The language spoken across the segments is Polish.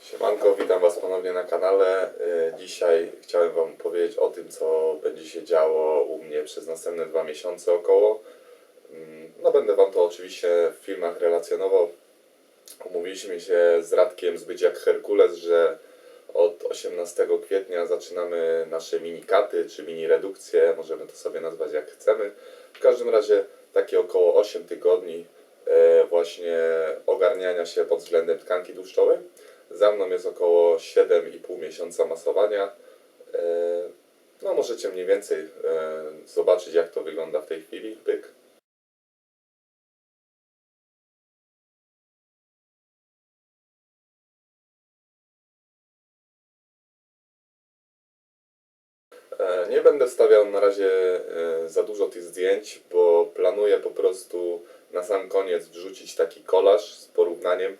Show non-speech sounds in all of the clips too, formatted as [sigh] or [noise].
Siemanko, witam Was ponownie na kanale. E, Dzisiaj chciałem Wam powiedzieć o tym, co będzie się działo u mnie przez następne dwa miesiące około. Mm, No będę Wam to oczywiście w filmach relacjonował. Umówiliśmy się z Radkiem z Być jak Herkules, że od 18 kwietnia zaczynamy nasze minikaty czy mini redukcje, możemy to sobie nazwać jak chcemy. W każdym razie takie około 8 tygodni e, właśnie ogarniania się pod względem tkanki tłuszczowej. Za mną jest około 7,5 miesiąca masowania. E, No możecie mniej więcej e, zobaczyć jak to wygląda w tej chwili. Pyk. E, Nie będę wstawiał na razie za dużo tych zdjęć, bo planuję po prostu na sam koniec wrzucić taki kolaż z porównaniem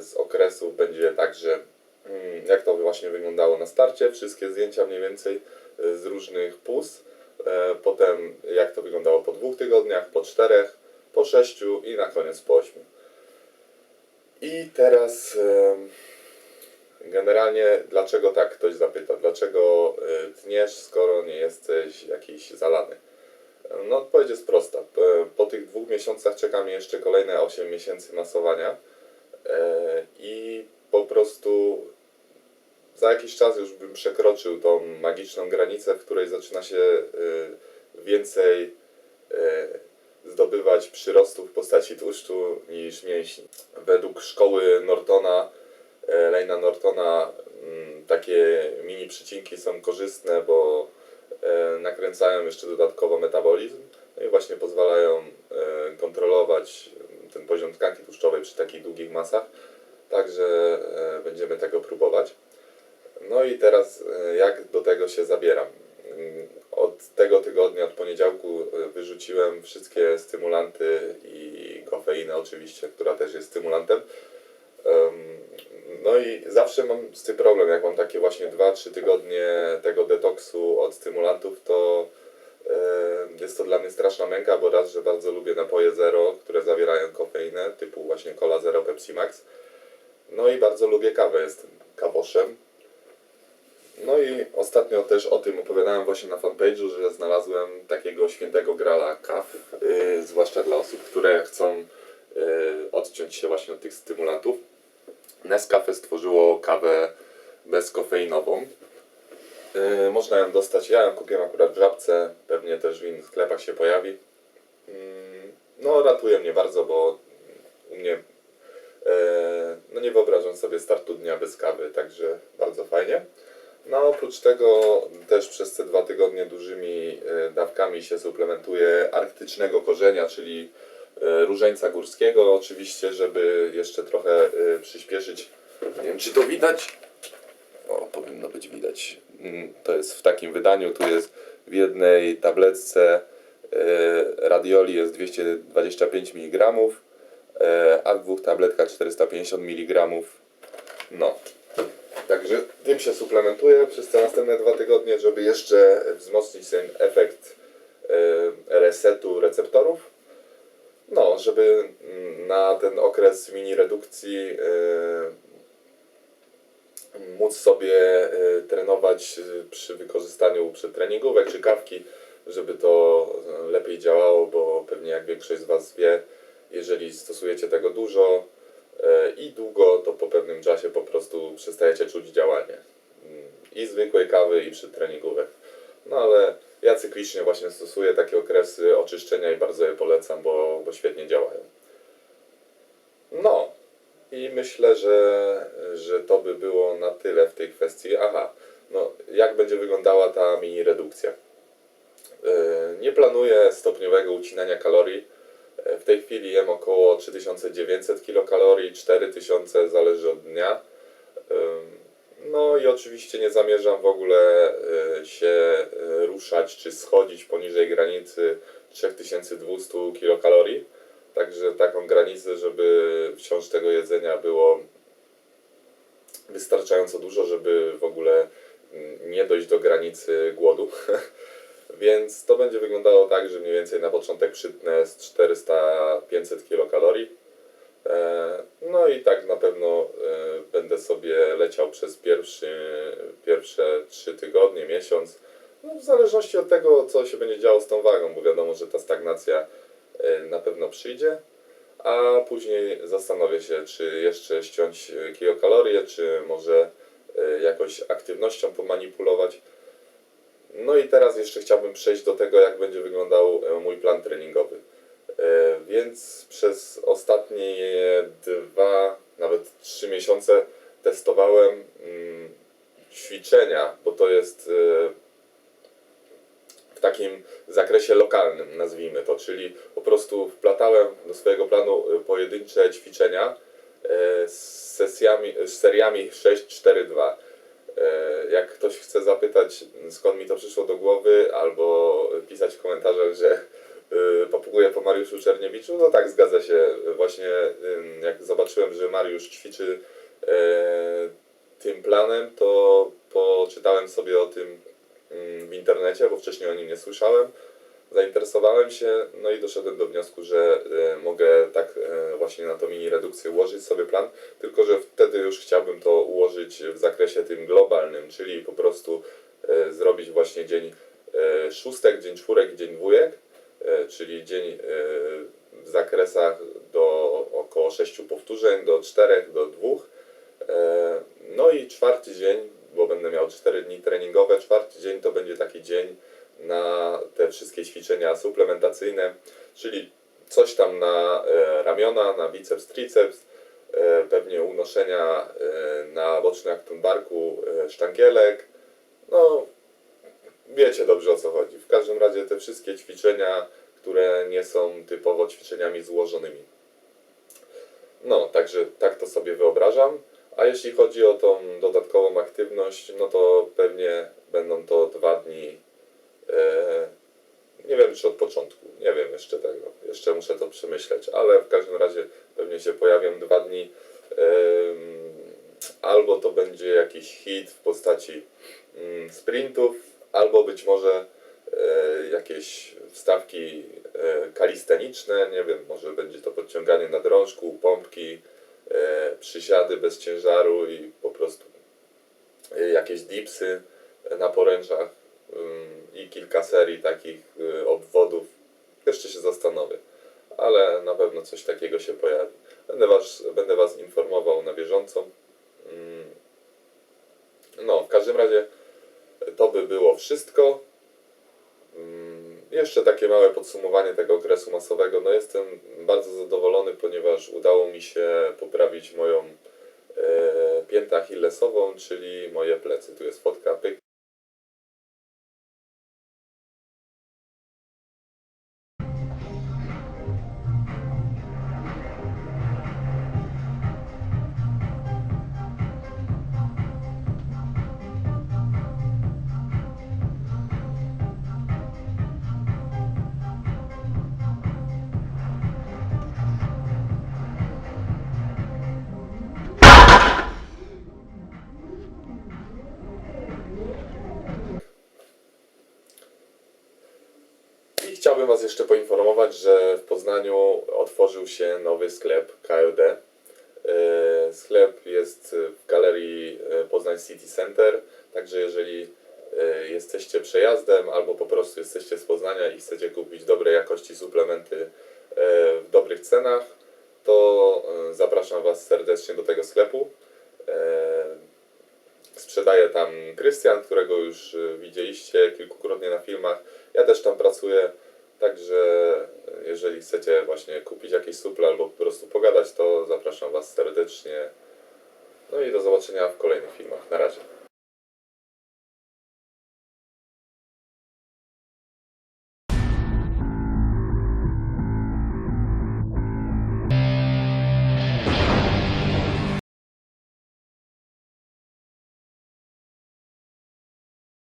z okresów. Będzie tak, że mm, jak to właśnie wyglądało na starcie, wszystkie zdjęcia mniej więcej e, z różnych pus. E, Potem jak to wyglądało po dwóch tygodniach, po czterech, po sześciu i na koniec po ośmiu. I teraz Generalnie dlaczego tak ktoś zapyta, dlaczego tniesz, skoro nie jesteś jakiś zalany? No odpowiedź jest prosta. Po tych dwóch miesiącach czeka mnie jeszcze kolejne 8 miesięcy masowania e, i po prostu za jakiś czas już bym przekroczył tą magiczną granicę, w której zaczyna się y, więcej y, zdobywać przyrostów w postaci tłuszczu niż mięśni. Według szkoły Nortona e, Lejna Nortona mm, takie mini przycinki są korzystne, bo e, nakręcają jeszcze dodatkowo metabolizm no i właśnie pozwalają e, kontrolować ten poziom tkanki tłuszczowej przy takich długich masach. Także e, będziemy tego próbować. No i teraz e, jak do tego się zabieram? Mm, Od tego tygodnia, od poniedziałku e, wyrzuciłem wszystkie stymulanty i kofeinę oczywiście, która też jest stymulantem. Em, No i zawsze mam z tym problem, jak mam takie właśnie 2-3 tygodnie tego detoksu od stymulantów, to jest to dla mnie straszna męka, bo raz, że bardzo lubię napoje zero, które zawierają kofeinę, typu właśnie Cola Zero, Pepsi Max. No i bardzo lubię kawę, jestem kawoszem. No i ostatnio też o tym opowiadałem właśnie na fanpage'u, że znalazłem takiego świętego grala kaw, yy, zwłaszcza dla osób, które chcą yy, odciąć się właśnie od tych stymulantów. Nescafe stworzyło kawę bezkofeinową. Yy, można ją dostać, ja ją kupiłem akurat w Żabce, pewnie też w innych sklepach się pojawi. Yy, no ratuje mnie bardzo, bo u mnie e, no nie wyobrażam sobie startu dnia bez kawy, także bardzo fajnie. No oprócz tego też przez te dwa tygodnie dużymi e, dawkami się suplementuje arktycznego korzenia, czyli różańca górskiego oczywiście, żeby jeszcze trochę e, przyspieszyć. Nie wiem czy to widać. O, powinno być widać. Mm, To jest w takim wydaniu, tu jest w jednej tabletce e, radioli jest 225 mg, e, a w dwóch tabletkach 450 mg. No. Także tym się suplementuję przez te następne dwa tygodnie, żeby jeszcze wzmocnić ten efekt e, resetu receptorów. No, żeby mm, na ten okres mini redukcji móc sobie e, trenować e, przy wykorzystaniu przedtreningówek czy kawki, żeby to e, lepiej działało, bo pewnie jak większość z Was wie, jeżeli stosujecie tego dużo i długo, to po pewnym czasie po prostu przestajecie czuć działanie. Mm, I zwykłej kawy, i przedtreningówek. No ale ja cyklicznie właśnie stosuję takie okresy oczyszczenia i bardzo je polecam, bo, bo świetnie działają. No, i myślę, że, że to by było na tyle w tej kwestii. Aha, no jak będzie wyglądała ta mini redukcja? Yy, Nie planuję stopniowego ucinania kalorii. Yy, W tej chwili jem około 3900 kilokalorii, 4000 zależy od dnia. No i oczywiście nie zamierzam w ogóle yy, się ruszać czy schodzić poniżej granicy 3200 kilokalorii. Także taką granicę, żeby wciąż tego jedzenia było wystarczająco dużo, żeby w ogóle mm, nie dojść do granicy głodu. [laughs] Więc to będzie wyglądało tak, że mniej więcej na początek przytnę z 400-500 kilokalorii. E, no i tak na pewno e, będę sobie leciał przez pierwszy, pierwsze 3 tygodnie, miesiąc. No w zależności od tego, co się będzie działo z tą wagą, bo wiadomo, że ta stagnacja na pewno przyjdzie, a później zastanowię się, czy jeszcze ściąć e, kilokalorie, czy może e, jakoś aktywnością pomanipulować. No i teraz jeszcze chciałbym przejść do tego, jak będzie wyglądał e, mój plan treningowy. E, Więc przez ostatnie dwa, nawet trzy miesiące testowałem mm, ćwiczenia, bo to jest e, w takim zakresie lokalnym, nazwijmy to, czyli po prostu wplatałem do swojego planu e, pojedyncze ćwiczenia e, z sesjami, z seriami 6-4-2. E, Jak ktoś chce zapytać, skąd mi to przyszło do głowy, albo pisać w komentarzach, że y, papuguję po Mariuszu Czerniewiczu, no tak, zgadza się. Właśnie jak zobaczyłem, że Mariusz ćwiczy tym planem, to poczytałem sobie o tym w internecie, bo wcześniej o nim nie słyszałem. Zainteresowałem się, no i doszedłem do wniosku, że e, mogę tak e, właśnie na to mini redukcję ułożyć sobie plan, tylko że wtedy już chciałbym to ułożyć w zakresie tym globalnym, czyli po prostu e, zrobić właśnie dzień szóstek, dzień czwórek, dzień dwójek, czyli dzień w zakresach do około 6 powtórzeń, do 4, do 2. E, No i czwarty dzień, będę miał 4 dni treningowe, czwarty dzień to będzie taki dzień na te wszystkie ćwiczenia suplementacyjne, czyli coś tam na e, ramiona, na biceps, triceps, e, pewnie unoszenia e, na bocznym aktum barku sztangielek. No, wiecie dobrze o co chodzi. W każdym razie te wszystkie ćwiczenia, które nie są typowo ćwiczeniami złożonymi. No, także tak to sobie wyobrażam. A jeśli chodzi o tą dodatkową aktywność, no to pewnie będą to dwa dni. E, nie wiem czy od początku, nie wiem jeszcze tego. Jeszcze muszę to przemyśleć, ale w każdym razie pewnie się pojawią dwa dni. Albo to będzie jakiś hit w postaci mm, sprintów, albo być może e, jakieś wstawki e, kalisteniczne, nie wiem, może będzie to podciąganie na drążku, pompki, przysiady bez ciężaru i po prostu e, jakieś dipsy na poręczach ym, i kilka serii takich y, obwodów. Jeszcze się zastanowię, ale na pewno coś takiego się pojawi. Będę was, będę was informował na bieżąco. Ym, No, w każdym razie to by było wszystko. Jeszcze takie małe podsumowanie tego okresu masowego. No jestem bardzo zadowolony, ponieważ udało mi się poprawić moją e, piętę achillesową, czyli moje plecy. Tu jest fotka, pyk. Chciałbym Was jeszcze poinformować, że w Poznaniu otworzył się nowy sklep KLD. E, Sklep jest w galerii e, Poznań City Center, także jeżeli e, jesteście przejazdem albo po prostu jesteście z Poznania i chcecie kupić dobrej jakości suplementy w dobrych cenach, to zapraszam Was serdecznie do tego sklepu. Sprzedaje tam Krystian, którego już widzieliście kilkukrotnie na filmach. Ja też tam pracuję, także y, jeżeli chcecie właśnie kupić jakieś suple albo po prostu pogadać, to zapraszam Was serdecznie. No i do zobaczenia w kolejnych filmach. Na razie.